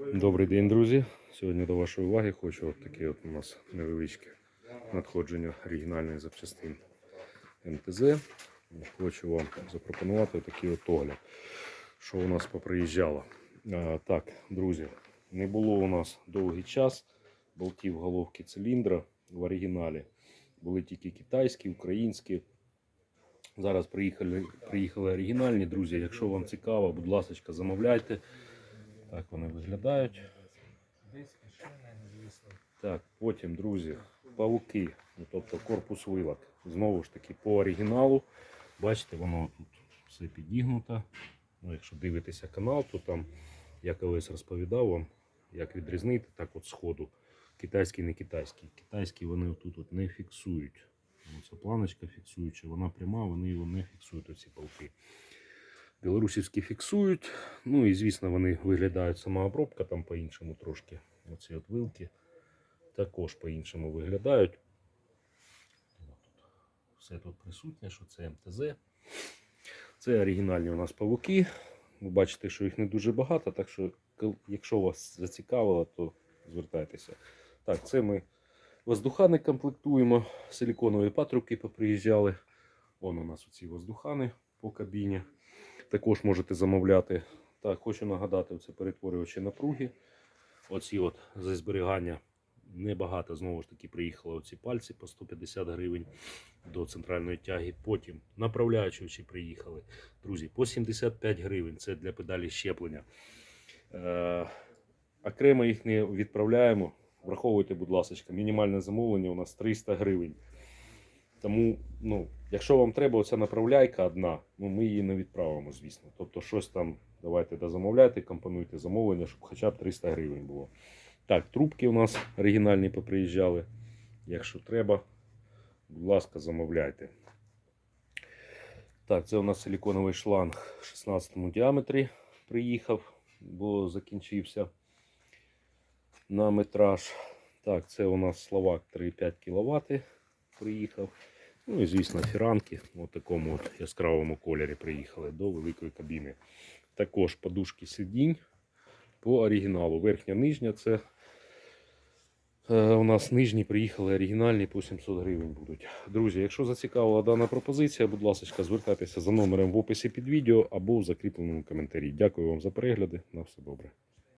Добрий день, друзі. Сьогодні до вашої уваги хочу от таке от у нас невеличке надходження оригінальних запчастин МТЗ. Хочу вам запропонувати такий от огляд, що у нас поприїжджало. А, так, друзі, не було у нас довгий час болтів головки циліндра в оригіналі. Були тільки китайські, українські. Зараз приїхали, приїхали оригінальні, друзі. Якщо вам цікаво, будь ласка, замовляйте. Так вони виглядають. Так, потім, друзі, павуки, ну, тобто корпус вилок. Знову ж таки, по оригіналу. Бачите, воно тут все підігнуто. Ну, якщо дивитеся канал, то там я колись розповідав вам, як відрізнити так от сходу. Китайський, не китайський. Китайські вони тут от не фіксують. Ну, планочка фіксуюча, вона пряма, вони його не фіксують, оці палки. Білорусівські фіксують. Ну і звісно, вони виглядають сама обробка там по-іншому трошки. Оці от вилки також по-іншому виглядають. Все тут присутнє, що це МТЗ. Це оригінальні у нас павуки. Ви бачите, що їх не дуже багато, так що, якщо вас зацікавило, то звертайтеся. Так, це ми воздухани комплектуємо. Силіконові патрубки поприїжджали. Вон у нас оці воздухани по кабіні. Також можете замовляти. Так, хочу нагадати, це перетворювачі напруги. Оці от за зберігання небагато. Знову ж таки, приїхали оці пальці по 150 гривень до центральної тяги. Потім направляючі приїхали. Друзі, по 75 гривень. Це для педалі щеплення. Е, окремо їх не відправляємо. Враховуйте, будь ласка, мінімальне замовлення у нас 300 гривень. Тому, ну, якщо вам треба оця направляйка одна, ну ми її не відправимо, звісно. Тобто, щось там давайте дозамовляйте, компонуйте замовлення, щоб хоча б 300 гривень було. Так, трубки у нас оригінальні поприїжджали. Якщо треба, будь ласка, замовляйте. Так, це у нас силіконовий шланг 16 діаметрі приїхав, бо закінчився на метраж. Так, це у нас Словак 3,5 кВт приїхав. Ну і звісно, фіранки в такому от яскравому кольорі приїхали до великої кабіни. Також подушки сидінь по оригіналу. Верхня нижня це е, у нас нижні приїхали оригінальні по 700 гривень будуть. Друзі, якщо зацікавила дана пропозиція, будь ласка, звертайтеся за номером в описі під відео або в закріпленому коментарі. Дякую вам за перегляди. На все добре.